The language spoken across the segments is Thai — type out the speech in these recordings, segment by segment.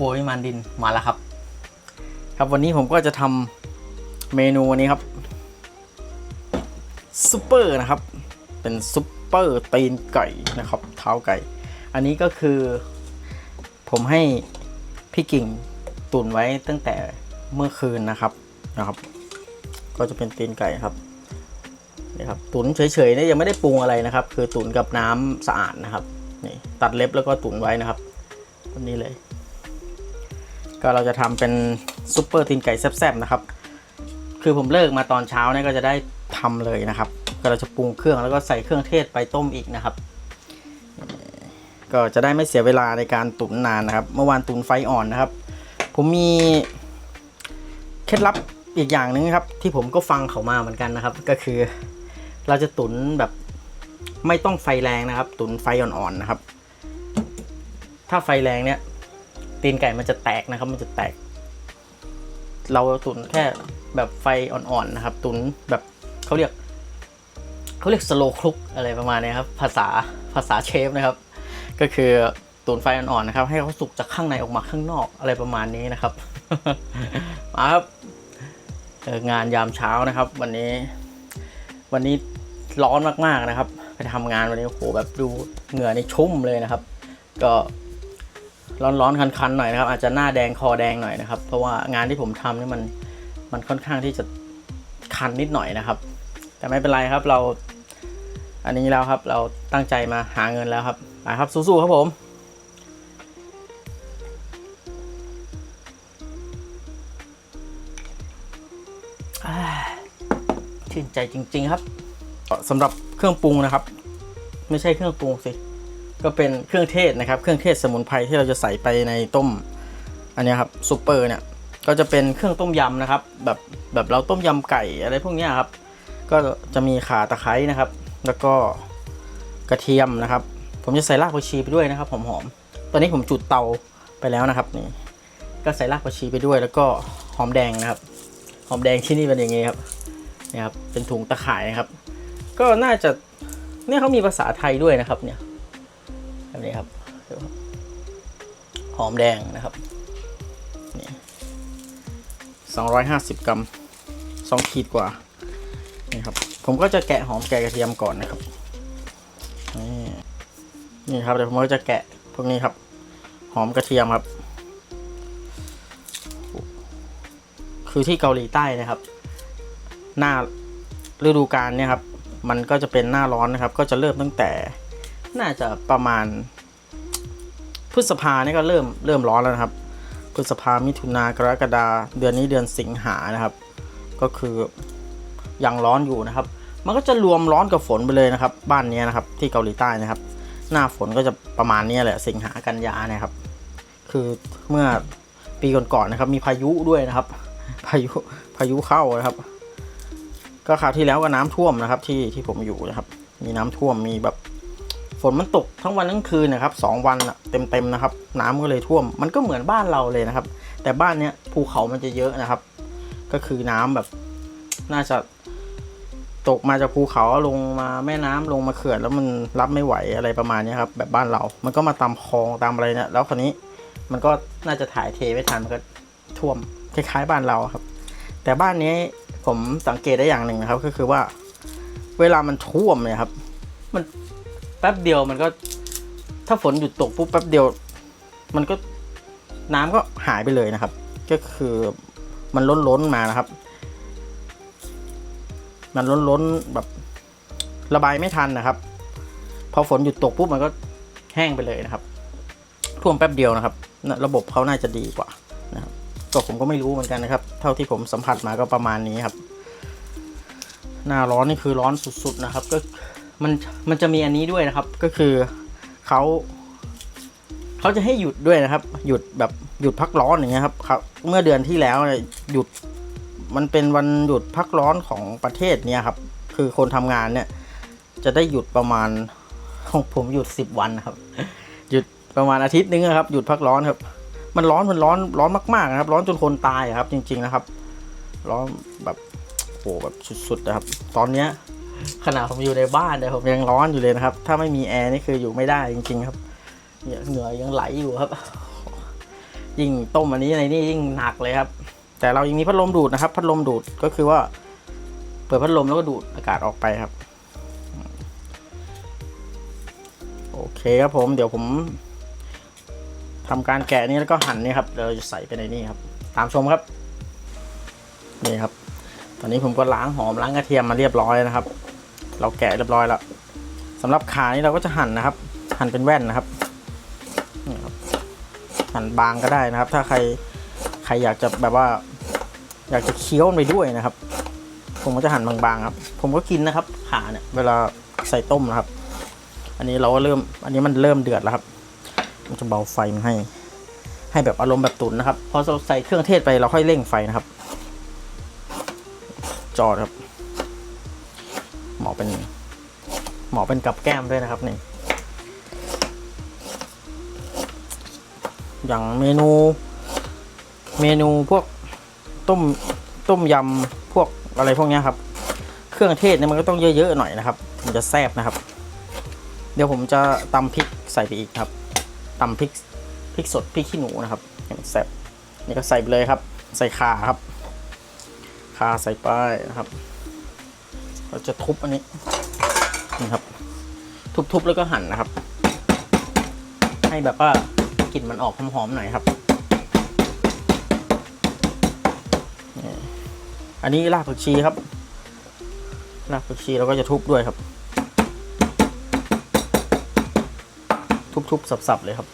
ครับโคยมันดินมาแล้วครับ ครับวันนี้ผมก็จะทำเมนูวันนี้ครับซุปเปอร์นะครับ เป็นซุปเปอร์ตีนไก่นะครับเท้าไก่ อันนี้ก็คือ ผมให้พี่กิ่งตุนไว้ตั้งแต่เมื่อคืนนะครับนะครับ ก็จะเป็นตีนไก่ครับนี่ครับตุนเฉยๆนี่ยังไม่ได้ปรุงอะไรนะครับ คือตุนกับน้ำสะอาดนะครับนี่ตัดเล็บแล้วก็ตุนไว้นะครับแบบนี้เลย ก็เราจะทำเป็นซุปเปอร์ตีนไก่แซ่บๆนะครับ คือผมเลิกมาตอนเช้าเนี่ยก็จะได้ทำเลยนะครับ ก็เราจะปรุงเครื่องแล้วก็ใส่เครื่องเทศไปต้มอีกนะครับ ก็จะได้ไม่เสียเวลาในการตุ๋นนานนะครับ เมื่อวานตุ๋นไฟอ่อนนะครับ ผมมีเคล็ดลับอีกอย่างหนึ่งครับ ที่ผมก็ฟังเขามาเหมือนกันนะครับ ก็คือเราจะตุ๋นแบบไม่ต้องไฟแรงนะครับ ตุ๋นไฟอ่อนๆนะครับ ถ้าไฟแรงเนี่ย ตีนไก่มันจะแตกนะครับ มันจะแตก เราตุ๋นแค่แบบไฟอ่อนๆนะครับ ตุ๋นแบบเขาเรียกเขาเรียกสโลคลุกอะไรประมาณนี้ครับ ภาษาภาษาเชฟนะครับ ก็คือตุ๋นไฟอ่อนๆนะครับ ให้เขาสุกจากข้างในออกมาข้างนอกอะไรประมาณนี้นะครับมาครับงานยามเช้านะครับ วันนี้ วันนี้ร้อนมากๆนะครับ ไปทำงานวันนี้โอ้โหแบบดูเหงื่อนี่ชุ่มเลยนะครับ ก็ ร้อนๆคันๆหน่อยนะครับ อาจจะหน้าแดงคอแดงหน่อยนะครับ เพราะว่างานที่ผมทำนี่มันมันค่อนข้างที่จะคันนิดหน่อยนะครับ แต่ไม่เป็นไรครับเรา อันนี้แล้วครับเราตั้งใจมาหาเงินแล้วครับไปครับสู้ๆครับผมชื่นใจจริง ๆ ครับสำหรับเครื่องปรุงนะครับ ไม่ใช่เครื่องปรุงสิ ก็เป็นเครื่องเทศนะครับ เครื่องเทศสมุนไพรที่เราจะใส่ไปในต้ม อันนี้ครับซุปเปอร์เนี่ย ก็จะเป็นเครื่องต้มยำนะครับ แบบแบบเราต้มยำไก่อะไรพวกนี้ครับ ก็จะมีข่าตะไคร้นะครับ แล้วก็กระเทียมนะครับ ผมจะใส่รากผักชีไปด้วยนะครับหอมๆ ตอนนี้ผมจุดเตาไปแล้วนะครับนี่ ก็ใส่รากผักชีไปด้วย แล้วก็หอมแดงนะครับ หอมแดงที่นี่เป็นอย่างงี้ครับ นี่ครับ เป็นถุงตะข่ายนะครับ ก็น่าจะเนี่ยเขามีภาษาไทยด้วยนะครับเนี่ย แบบนี้ครับดูครับหอมแดงนะครับนี่สองร้อยห้าสิบกรัมสองขีดกว่านี่ครับผมก็จะแกะหอมแกะกระเทียมก่อนนะครับนี่นี่ครับเดี๋ยวผมก็จะแกะพวกนี้ครับ หอมกระเทียมครับ คือที่เกาหลีใต้นะครับ หน้าฤดูกาลเนี่ยครับ มันก็จะเป็นหน้าร้อนนะครับ ก็จะเริ่มตั้งแต่ น่าจะประมาณ พฤษภาเนี่ยก็เริ่มเริ่มร้อนแล้วนะครับ พฤษภามิถุนากรกฎาเดือนนี้เดือนสิงหานะครับ ก็คือยังร้อนอยู่นะครับ มันก็จะรวมร้อนกับฝนไปเลยนะครับ บ้านนี้นะครับ ที่เกาหลีใต้นะครับ หน้าฝนก็จะประมาณนี้แหละ สิงหากันยาเนะครับ คือเมื่อปีก่อนๆนะครับ มีพายุด้วยนะครับ พายุพายุเข้านะครับ ก็คราวที่แล้วก็น้ำท่วมนะครับ ที่ที่ผมอยู่นะครับ มีน้ำท่วมมีแบบ ฝนมันตกทั้งวันทั้งคืนนะครับสองวันเต็มๆนะครับ น้ำก็เลยท่วม มันก็เหมือนบ้านเราเลยนะครับ แต่บ้านเนี้ยภูเขามันจะเยอะนะครับ ก็คือน้ำแบบน่าจะตกมาจากภูเขาลงมาแม่น้ำลงมาเขื่อนแล้วมันรับไม่ไหวอะไรประมาณนี้ครับแบบบ้านเรา มันก็มาตามคลองตามอะไรเนี่ยแล้วคราวนี้มันก็น่าจะถ่ายเทไม่ทันมันก็ท่วมคล้ายๆบ้านเราครับ แต่บ้านนี้ผมสังเกตได้อย่างหนึ่งนะครับ ก็คือว่า เวลามันท่วมเนี่ยครับ มัน แป๊บเดียวมันก็ ถ้าฝนหยุดตกปุ๊บแป๊บเดียว มันก็น้ำก็หายไปเลยนะครับ ก็คือมันล้นล้นมานะครับ มันล้นล้นแบบระบายไม่ทันนะครับ พอฝนหยุดตกปุ๊บมันก็แห้งไปเลยนะครับ ท่วมแป๊บเดียวนะครับ ระบบเขาน่าจะดีกว่านะครับก็ผมก็ไม่รู้เหมือนกันนะครับ เท่าที่ผมสัมผัสมาก็ประมาณนี้ครับ หน้าร้อนนี่คือร้อนสุดๆนะครับ ก็ มันมันจะมีอันนี้ด้วยนะครับ ก็คือเขาเขาจะให้หยุดด้วยนะครับ หยุดแบบหยุดพักร้อนอย่างเงี้ยครับครับ เมื่อเดือนที่แล้วเนี่ยหยุดมันเป็นวันหยุดพักร้อนของประเทศเนี่ยครับ คือคนทำงานเนี่ย จะได้หยุดประมาณของผมหยุดสิบวันครับ หยุดประมาณอาทิตย์นึงอะครับ หยุดพักร้อนครับ มันร้อนมันร้อนร้อนมากๆนะครับ ร้อนจนคนตายครับ จริง ๆนะครับ ร้อนแบบโหแบบสุดๆนะครับ ตอนเนี้ย ขนาดผมอยู่ในบ้านเนี่ยผมยังร้อนอยู่เลยนะครับ ถ้าไม่มีแอร์นี่คืออยู่ไม่ได้จริง ๆ ครับเหงื่อยังไหลอยู่ครับ ยิ่งต้มอันนี้ในนี่ยิ่งหนักเลยครับ แต่เรายังมีพัดลมดูดนะครับ พัดลมดูดก็คือว่า เปิดพัดลมแล้วก็ดูดอากาศออกไปครับ โอเคครับผมเดี๋ยวผมทำการแกะนี้แล้วก็หั่นนี่ครับเดี๋ยวเราจะใส่ไปในนี่ครับ ตามชมครับนี่ครับ ตอนนี้ผมก็ล้างหอมล้างกระเทียมมาเรียบร้อยนะครับ เราแกะเรียบร้อยแล้วสำหรับขานี่เราก็จะหั่นนะครับ หั่นเป็นแว่นนะครับหั่นบางก็ได้นะครับ ถ้าใครใครอยากจะแบบว่า อยากจะเคี้ยวไปด้วยนะครับ ผมก็จะหั่นบางๆครับ ผมก็กินนะครับ ขาเนี่ยเวลาใส่ต้มนะครับ อันนี้เราก็เริ่ม อันนี้มันเริ่มเดือดแล้วครับมันจะเบาไฟมันให้ ให้แบบอารมณ์แบบตุ๋นนะครับพอเราใส่เครื่องเทศไปเราค่อยเร่งไฟนะครับ จอดครับ อเป็นหมอเป็นกับแก้มด้วยนะครับนี่อย่างเมนู เมนูพวกต้มต้มยำพวกอะไรพวกนี้ครับ เครื่องเทศเนี่ยมันก็ต้องเยอะๆหน่อยนะครับถึงจะแซ่บนะครับ เดี๋ยวผมจะตำพริกใส่ไปอีกครับตำพริกพริกสดพริกขี้หนูนะครับให้มันแซ่บนี่ก็ใส่ไปเลยครับ ใส่ข่าครับข่าใส่ไปนะครับ เราจะทุบอันนี้นี่ครับ ทุบๆแล้วก็หั่นนะครับ ให้แบบว่ากลิ่นมันออกหอมๆหน่อยครับอันนี้รากผักชีครับรากผักชีเราก็จะทุบด้วยครับ ทุบๆสับๆเลยครับ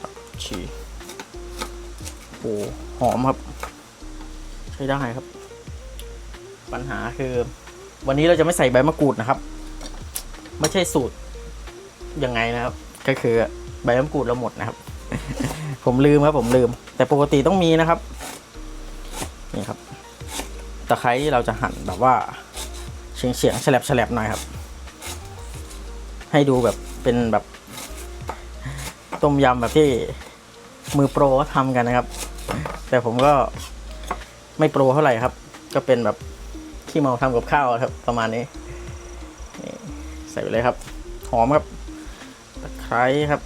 รากชีโอ้หอมครับ ใช้ได้ครับ ปัญหาคือ วันนี้เราจะไม่ใส่ใบมะกรูดนะครับ ไม่ใช่สูตรยังไงนะครับ ก็คือใบมะกรูดเราหมดนะครับ ผมลืมครับผมลืม แต่ปกติต้องมีนะครับนี่ครับตะไคร้เราจะหั่นแบบว่าเฉียงเฉียงๆแฉลบแฉลบหน่อยครับ ให้ดูแบบเป็นแบบต้มยำแบบที่มือโปรเขาทำกันนะครับ แต่ผมก็ไม่โปรเท่าไหร่ครับ ก็เป็นแบบ ที่เมาทำกับข้าวครับ ประมาณนี้นี่ใส่ไปเลยครับ หอมครับตะไคร้ครับ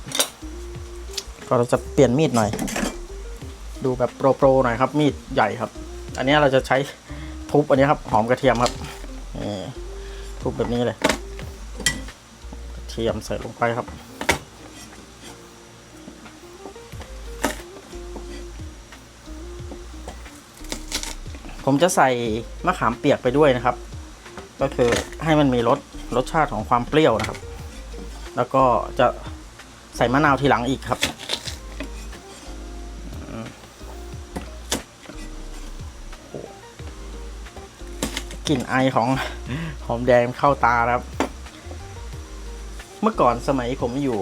ก็เราจะเปลี่ยนมีดหน่อย ดูแบบโปรโปรหน่อยครับ มีดใหญ่ครับ อันนี้เราจะใช้ทุบอันนี้ครับ หอมกระเทียมครับนี่ทุบแบบนี้เลยกระเทียมใส่ลงไปครับ ผมจะใส่มะขามเปียกไปด้วยนะครับ ก็คือให้มันมีรสรสชาติของความเปรี้ยวนะครับ แล้วก็จะใส่มะนาวทีหลังอีกครับ กลิ่นไอของหอมแดงเข้าตาครับ เมื่อก่อนสมัยผมอยู่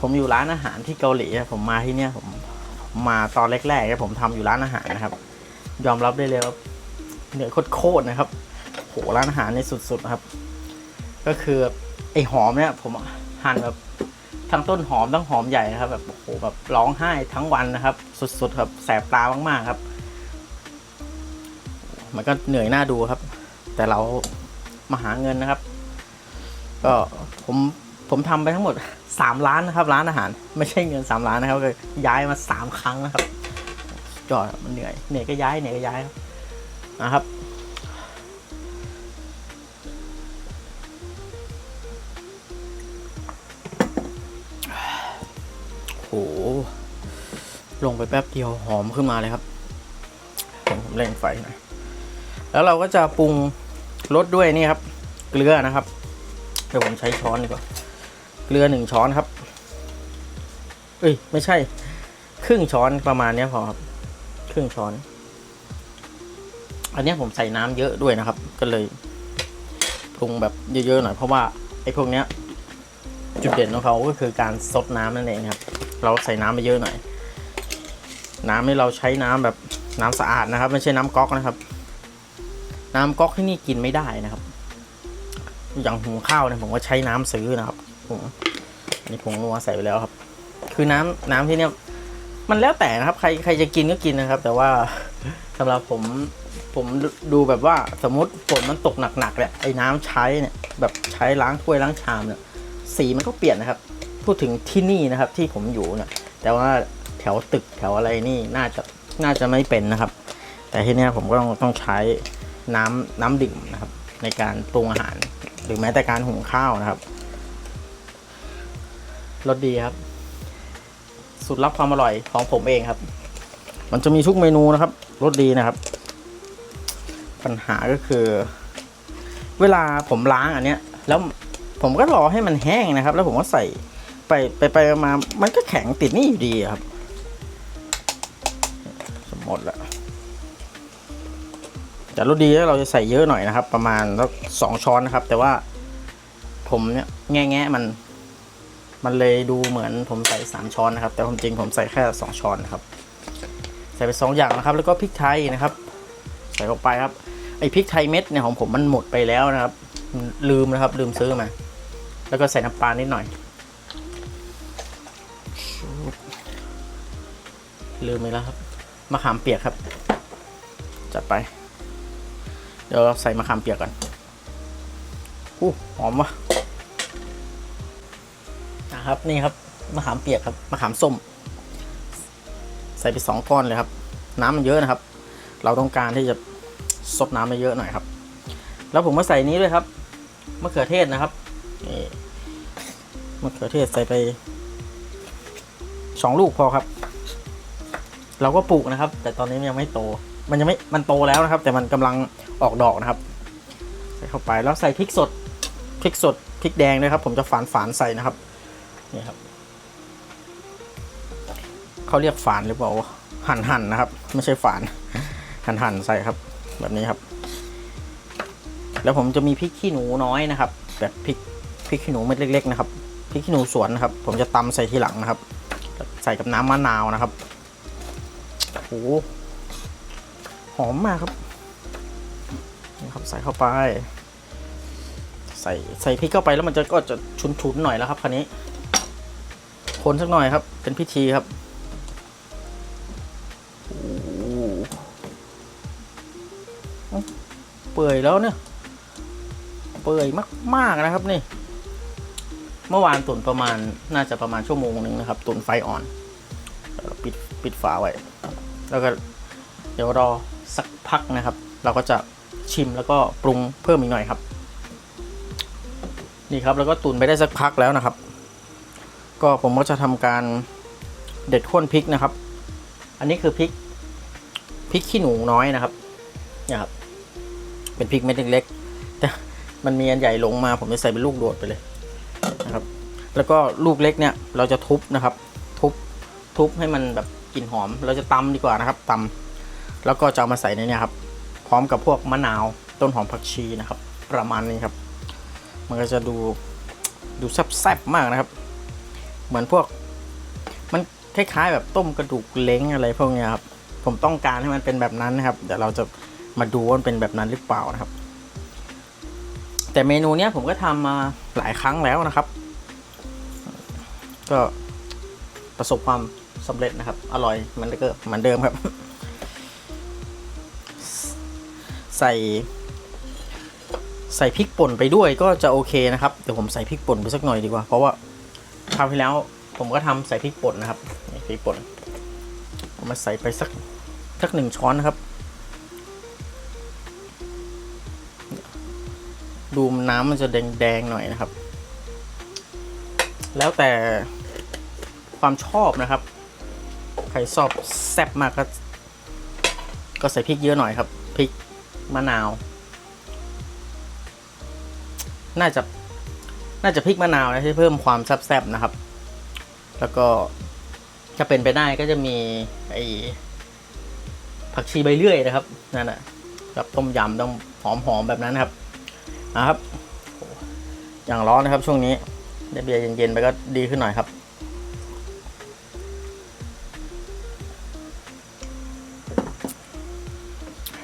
ผมอยู่ร้านอาหารที่เกาหลีผมมาที่เนี่ยผมมาตอนแรกๆผมทำอยู่ร้านอาหารนะครับ ยอมรับได้เลยว่าเหนื่อยโคตรๆนะครับโหร้านอาหารในสุดๆนะครับ ก็คือไอหอมเนี่ย ผมหั่นแบบทั้งต้นหอมทั้งหอมใหญ่นะครับ แบบโอ้โหแบบร้องไห้ทั้งวันนะครับ สุดๆครับแสบตามากๆครับ มันก็เหนื่อยหน้าดูครับ แต่เรามาหาเงินนะครับ ก็ผมผมทำไปทั้งหมดสามล้านนะครับ ร้านอาหาร ไม่ใช่เงินสามล้านนะครับก็ย้ายมาสามครั้งนะครับ จอดมันเหนื่อยเหนื่อยก็ย้ายเหนื่อยก็ย้ายนะครับ โห ลงไปแป๊บเดียวหอมขึ้นมาเลยครับผมเร่งไฟหน่อยแล้วเราก็จะปรุงรสด้วยนี่ครับ เกลือนะครับเดี๋ยวผมใช้ช้อนดีกว่าเกลือหนึ่งช้อนครับ เอ้ยไม่ใช่ ครึ่งช้อนประมาณนี้พอครับ ครึ่งช้อน อันนี้ผมใส่น้ำเยอะด้วยนะครับ ก็เลยปรุงแบบเยอะๆหน่อยเพราะว่าไอ้พวกเนี้ย จุดเด่นของเขาก็คือการซดน้ำนั่นเองครับ เราใส่น้ำไปเยอะหน่อย น้ำนี่เราใช้น้ำแบบน้ำสะอาดนะครับ ไม่ใช่น้ำก๊อกนะครับ น้ำก๊อกที่นี่กินไม่ได้นะครับ อย่างหุงข้าวเนี่ยผมก็ใช้น้ำซื้อนะครับผมอันนี้ผงนัวใส่ไปแล้วครับ คือน้ำน้ำที่เนี่ย มันแล้วแต่นะครับ ใครใครจะกินก็กินนะครับ แต่ว่าสำหรับผมผมดูแบบว่าสมมติฝนมันตกหนักๆเนี่ยไอ้น้ำใช้เนี่ยแบบใช้ล้างถ้วยล้างชามเนี่ยสีมันก็เปลี่ยนนะครับ พูดถึงที่นี่นะครับที่ผมอยู่เนี่ยแต่ว่าแถวตึกแถวอะไรนี่น่าจะน่าจะไม่เป็นนะครับ แต่ที่นี้ยผมก็ต้องต้องใช้น้ำน้ำดื่มนะครับ ในการปรุงอาหาร หรือแม้แต่การหุงข้าวนะครับรสดีครับ สูตรลับความอร่อยของผมเองครับ มันจะมีทุกเมนูนะครับรสดีนะครับ ปัญหาก็คือ เวลาผมล้างอันเนี้ย แล้วผมก็รอให้มันแห้งนะครับ แล้วผมก็ใส่ไปไปไปมา มันก็แข็งติดนี่อยู่ดีครับหมดแล้วแต่รสดีเราจะใส่เยอะหน่อยนะครับ ประมาณสักสองช้อนนะครับ แต่ว่าผมเนี่ยแง่แง่มัน มันเลยดูเหมือนผมใส่สามช้อนนะครับ แต่ความจริงผมใส่แค่สองช้อนนะครับ ใส่ไปสองอย่างนะครับ แล้วก็พริกไทยนะครับ ใส่เข้าไปครับ ไอพริกไทยเม็ดเนี่ยของผมมันหมดไปแล้วนะครับ ลืมนะครับ ลืมซื้อมา แล้วก็ใส่น้ำปลานิดหน่อย ลืมไปแล้วครับ มะขามเปียกครับ จัดไป เดี๋ยวใส่มะขามเปียกก่อนอู้หอมวะนะ ครับนี่ครับมะขามเปียกครับมะขามส้ม ใส่ไปสองก้อนเลยครับ น้ำมันเยอะนะครับ เราต้องการที่จะซดน้ำมาเยอะหน่อยครับ แล้วผมมาใส่นี้ด้วยครับมะเขือเทศนะครับนี่มะเขือเทศใส่ไปสองลูกพอครับ เราก็ปลูกนะครับ แต่ตอนนี้มันยังไม่โต มันยังไม่มันโตแล้วนะครับ แต่มันกำลังออกดอกนะครับ ใส่เข้าไปแล้วใส่พริกสดพริกสดพริกแดงด้วยครับ ผมจะฝานฝานใส่นะครับ นี่ครับเขาเรียกฝานหรือเปล่าหั่นหั่นนะครับ ไม่ใช่ฝาน หั่นหั่นใส่ครับ แบบนี้ครับ แล้วผมจะมีพริกขี้หนูน้อยนะครับ แบบพริกพริกขี้หนูเม็ดเล็ก ๆ นะครับพริกขี้หนูสวนนะครับ ผมจะตำใส่ทีหลังนะครับ ใส่กับน้ำมะนาวนะครับโอ้โหหอมมากครับครับ ใส่เข้าไป ใส่ใส่พริกเข้าไปแล้วมันจะก็จะชุนๆหน่อยแล้วครับคันนี้ คนสักหน่อยครับ เป็นพิธีครับโอ้โหเปื่อยแล้วเนี่ย เปื่อยมาก ๆ นะครับนี่ เมื่อวานตุนประมาณน่าจะประมาณชั่วโมงหนึ่งนะครับ ตุนไฟอ่อน ปิดปิดฝาไว้ แล้วก็เดี๋ยวรอสักพักนะครับ เราก็จะชิมแล้วก็ปรุงเพิ่มอีกหน่อยครับ นี่ครับ แล้วก็ตุนไปได้สักพักแล้วนะครับ ก็ผมก็จะทำการเด็ดข้นพริกนะครับ อันนี้คือพริกพริกขี้หนูน้อยนะครับเนี่ยครับ เป็นพริกเม็ดเล็กๆแต่มันมีอันใหญ่ลงมา ผมจะใส่เป็นลูกโดดไปเลยนะครับ แล้วก็ลูกเล็กเนี่ย เราจะทุบนะครับ ทุบทุบให้มันแบบกลิ่นหอม เราจะตำดีกว่านะครับตำแล้วก็จะเอามาใส่ในเนี้ครับ พร้อมกับพวกมะนาวต้นหอมผักชีนะครับ ประมาณนี้ครับ มันก็จะดูดูแซ่บๆมากนะครับ เหมือนพวก มันคล้ายๆ แบบต้มกระดูกเล้งอะไรพวกนี้ครับ ผมต้องการให้มันเป็นแบบนั้นนะครับ เดี๋ยวเราจะมาดูว่ามันเป็นแบบนั้นหรือเปล่านะครับ แต่เมนูเนี้ยผมก็ทำมาหลายครั้งแล้วนะครับ ก็ประสบความสำเร็จนะครับ อร่อยเหมันก็เหมือนเดิมครับ ใส่ ใส่พริกป่นไปด้วยก็จะโอเคนะครับ เดี๋ยวผมใส่พริกป่นไปสักหน่อยดีกว่า เพราะว่า คราวที่แล้ว ผมก็ทำใส่พริกป่นนะครับพริกป่นมมาใส่ไปสักสักหนึ่งช้อนนะครับ ดูน้ำมันจะแดงๆหน่อยนะครับ แล้วแต่ความชอบนะครับ ใครชอบแซ่บมากก็ ก็ใส่พริกเยอะหน่อยครับพริกมะนาว น่าจะ น่าจะพริกมะนาวนะที่เพิ่มความแซ่บๆนะครับ แล้วก็จะเป็นไปได้ก็จะมีไอ้ผักชีใบเลื่อยนะครับนั่นแหละกับต้มยำต้องหอมๆแบบนั้นครับนะครับอย่างร้อนนะครับช่วงนี้ได้เบียร์เย็นๆไปก็ดีขึ้นหน่อยครับ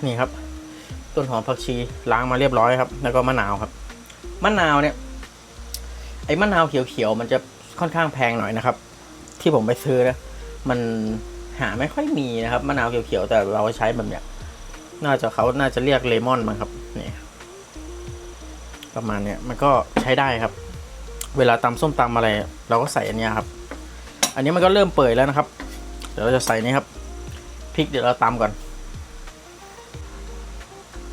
นี่ครับ ต้นหอมผักชีล้างมาเรียบร้อยครับ แล้วก็มะนาวครับมะนาวเนี่ย อ้มะนาวเขียวๆมันจะค่อนข้างแพงหน่อยนะครับ ที่ผมไปซื้อนะมันหาไม่ค่อยมีนะครับมะนาวเขียวๆแต่เราใช้แบบเนี้ยน่าจะเขาน่าจะเรียกเลมอนมั้งครับนี่ประมาณเนี้ยมันก็ใช้ได้ครับ เวลาตำส้มตำอะไร เราก็ใส่อันนี้ครับ อันนี้มันก็เริ่มเปื่อยแล้วนะครับ เดี๋ยวเราจะใส่นี่ครับพริกเดี๋ยวเราตำก่อน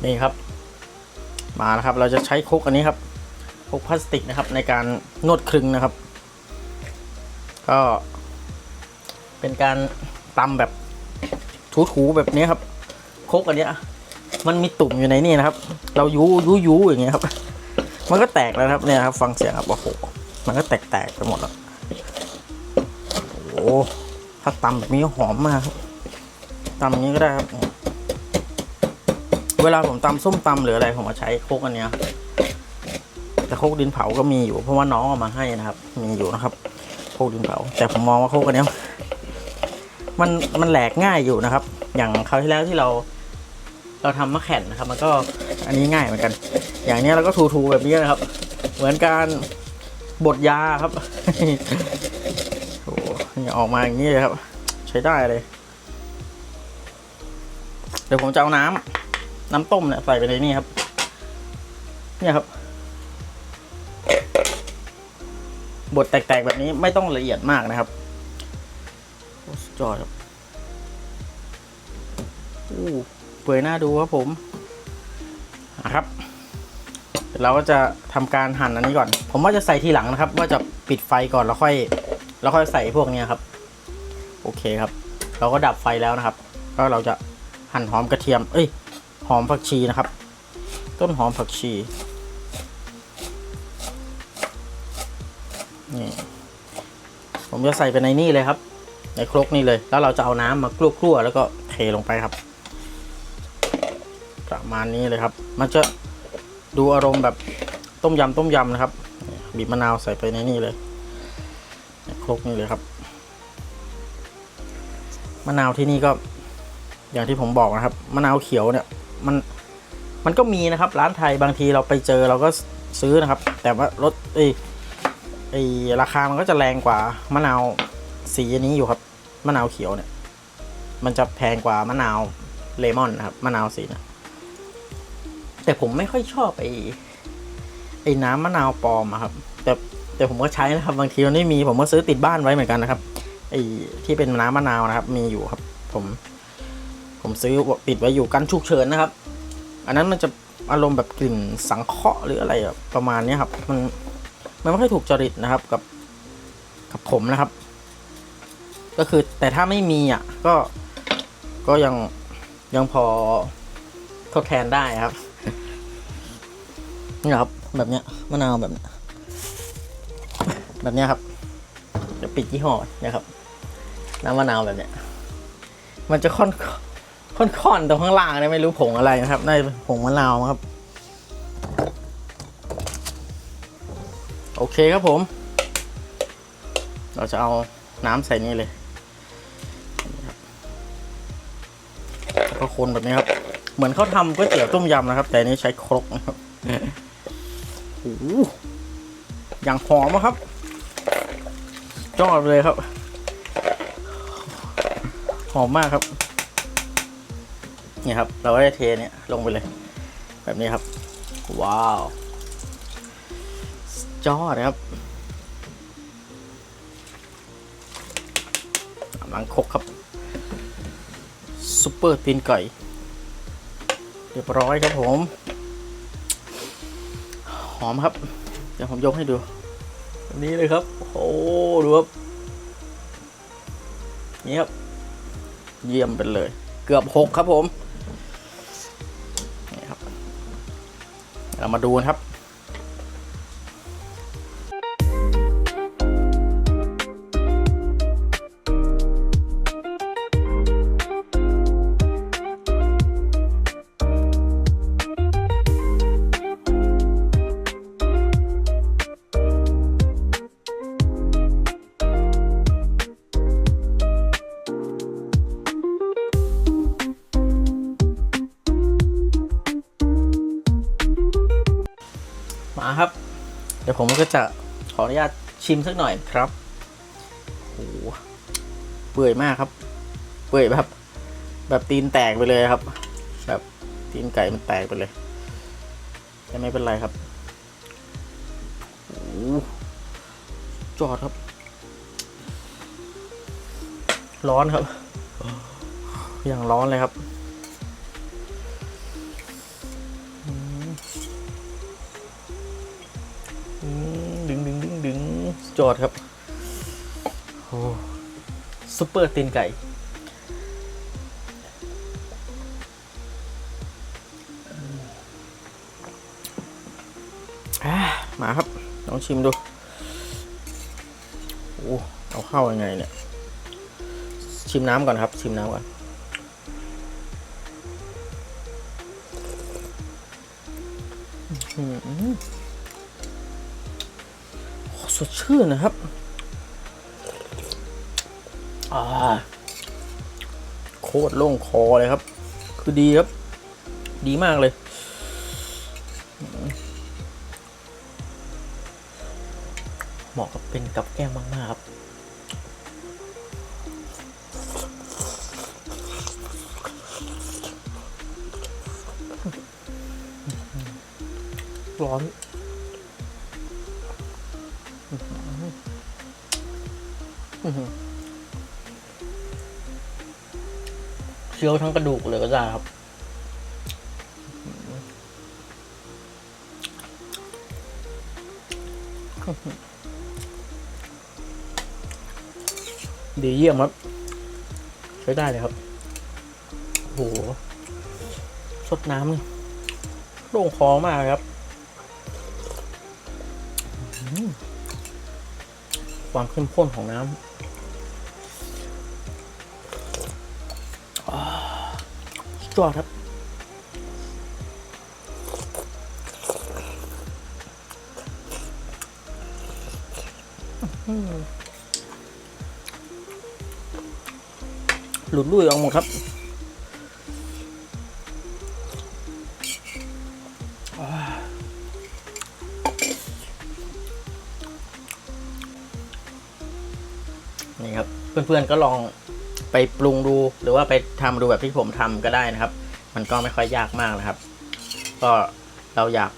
นี่ครับ มาแล้วครับ เราจะใช้ครกอันนี้ครับ ครกพลาสติกนะครับในการนวดคลึงนะครับ ก็เป็นการตำแบบถูๆแบบนี้ครับโคกอันเนี้ยมันมีตุ่มอยู่ในนี่นะครับ เรายูยูยูอย่างเงี้ยครับ มันก็แตกแล้วครับเนี่ยครับ ฟังเสียงครับโอ้โหมันก็แตกแตกๆไปหมดแล้วโอ้โหถ้าตำแบบนี้หอมมากตำอย่างนี้ก็ได้ครับ เวลาผมตำส้มตำหรืออะไรผมมาใช้โคกอันเนี้ย แต่โคกดินเผาก็มีอยู่เพราะว่าน้องเอามาให้นะครับ มีอยู่นะครับ โคกดินเผา แต่ผมมองว่าโคกอันนี้มันมันแหลกง่ายอยู่นะครับ อย่างคราวที่แล้วที่เรา เราทำมะแข่นนะครับ มันก็อันนี้ง่ายเหมือนกัน อย่างนี้เราก็ทูๆแบบนี้นะครับ เหมือนการบดยาครับโอ้โหออกมาอย่างนี้เลยครับ ใช้ได้เลย เดี๋ยวผมจะเอาน้ำน้ำต้มเนี่ยใส่ไปในนี่ครับ เนี่ยครับ บดแตกๆแบบนี้ไม่ต้องละเอียดมากนะครับโอ้สุดยอดครับอู้เปื่อยหน้าดูครับผมนะครับเราก็จะทำการหั่นอันนี้ก่อน ผมว่าจะใส่ทีหลังนะครับ ว่าจะปิดไฟก่อนแล้วค่อย แล้วค่อยใส่พวกเนี้ครับ โอเคครับ เราก็ดับไฟแล้วนะครับ ก็เราจะหั่นหอมกระเทียม เอ้ย หอมผักชีนะครับ ต้นหอมผักชี นี่ผมจะใส่ไปในนี่เลยครับ ในครกนี่เลย แล้วเราจะเอาน้ำมากลัวๆแล้วก็เทลงไปครับ ประมาณนี้เลยครับ มันจะดูอารมณ์แบบต้มยำต้มยำนะครับ บีบมะนาวใส่ไปในนี่เลยในครกนี่เลยครับ มะนาวที่นี่ก็อย่างที่ผมบอกนะครับ มะนาวเขียวเนี่ยมันมันก็มีนะครับ ร้านไทยบางทีเราไปเจอเราก็ซื้อนะครับ แต่ว่ารสเอ้ ไอราคามันก็จะแรงกว่ามะนาวสีนี้อยู่ครับมะนาวเขียวเนี่ย มันจะแพงกว่ามะนาวเลมอนนะครับมะนาวสีนะแต่ผมไม่ค่อยชอบไอไอ้น้ำมะนาวปลอมอะครับ แต่แต่ผมก็ใช้นะครับ บางทีมันไม่มีผมก็ซื้อติดบ้านไว้เหมือนกันนะครับไอ้ที่เป็นน้ำมะนาวนะครับ มีอยู่ครับ ผม ผมซื้อติดไว้อยู่กันฉุกเฉินนะครับ อันนั้นมันจะอารมณ์แบบกลิ่นสังเคราะห์หรืออะไรแบบประมาณนี้ครับ มัน มันไม่ค่อยถูกจริตนะครับกับกับผมนะครับ ก็คือแต่ถ้าไม่มีอะก็ก็ยังยังพอทดแทนได้ครับนี่ครับ แบบเนี้ยมะนาวแบบเนี้ยแบบเนี้ยครับเดี๋ยวปิดยี่ห้อนะครับน้ำมะนาวแบบเนี้ยมันจะค่อนค่อนๆตรงข้างล่างเนี่ยไม่รู้ผงอะไรนะครับน่าจะเป็นผงมะนาวครับ โอเคครับผม เราจะเอาน้ำใส่นี่เลยแล้วก็คนแบบนี้ครับ เหมือนเขาทำก๋วยเตี๋ยวต้มยำนะครับ แต่นี้ใช้ครกนะครับโอ้โหอย่างหอมอะครับจอดเลยครับ หอมมากครับ นี่ครับ เราได้เทเนี่ยลงไปเลย แบบนี้ครับ ว้าว สุดยอดนะครับกำลังคกครับซุปเปอร์ตีนไก่ เรียบร้อยครับผม หอมครับ เดี๋ยวผมยกให้ดูนี้เลยครับ โอ้ดูครับนี่ครับ เยี่ยมไปเลย เกือบหกครับผมนี่ครับ เรามาดูนะครับ ดี๋ยวผมก็จะขออนุญาตชิมสักหน่อยครับโอ้โหเปื่อยมากครับ เปื่อยแบบ แบบตีนแตกไปเลยครับ แบบตีนไก่มันแตกไปเลยแต่ไม่เป็นไรครับโอ้โหจอดครับ ร้อนครับ อย่างร้อนเลยครับ ดึงจอดครับโอ้ซุปเปอร์ตีนไก่ มาครับลองชิมดู โอ้เอาเข้ายังไงเนี่ย ชิมน้ำก่อนครับ ชิมน้ำก่อนอื้อหือโอ้ สดชื่นนะครับอาโคตรโล่งคอเลยครับ คือดีครับ ดีมากเลย เหมาะกับเป็นกับแก้มมาก ๆ ครับร้อน เคี้ยวทั้งกระดูกเลยก็ได้ครับ ดีเยี่ยมครับ ใช้ได้เลยครับโหสดน้ำนี่โล่งคอมากเลยครับอื้อหือ ความเข้มข้นของน้ำอ่าสุดยอดครับ หลุดลุยออกหมดครับ เพื่อนๆก็ลองไปปรุงดู หรือว่าไปทำดูแบบที่ผมทำก็ได้นะครับ มันก็ไม่ค่อยยากมากนะครับ ก็เราอยาก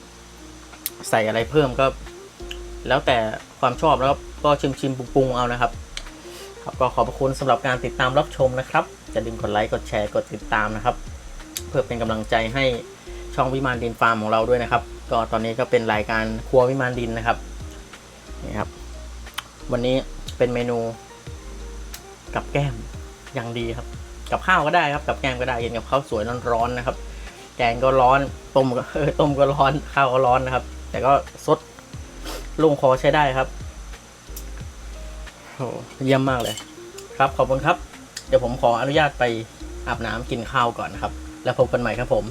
ใส่อะไรเพิ่มก็ แล้วแต่ความชอบแล้วก็ชิมชิมปรุงๆเอานะครับครับก็ขอบคุณสำหรับการติดตามรับชมนะครับอย่าลืมกดไลค์กดแชร์กดติดตามนะครับ เพื่อเป็นกำลังใจให้ช่องวิมานดินฟาร์มของเราด้วยนะครับ ก็ตอนนี้ก็เป็นรายการครัววิมานดินนะครับนี่ครับ วันนี้เป็นเมนู กับแก้มอย่างดีครับ กับข้าวก็ได้ครับ กับแก้มก็ได้กินกับข้าวสวยร้อนๆนะครับ แกงก็ร้อนต้มก็เออต้มก็ร้อนข้าวก็ร้อนนะครับ แต่ก็สดลงคอใช้ได้ครับโอ้เยี่ยมมากเลย ครับขอบคุณครับ เดี๋ยวผมขออนุญาตไปอาบน้ำกินข้าวก่อนนะครับ แล้วพบกันใหม่ครับผม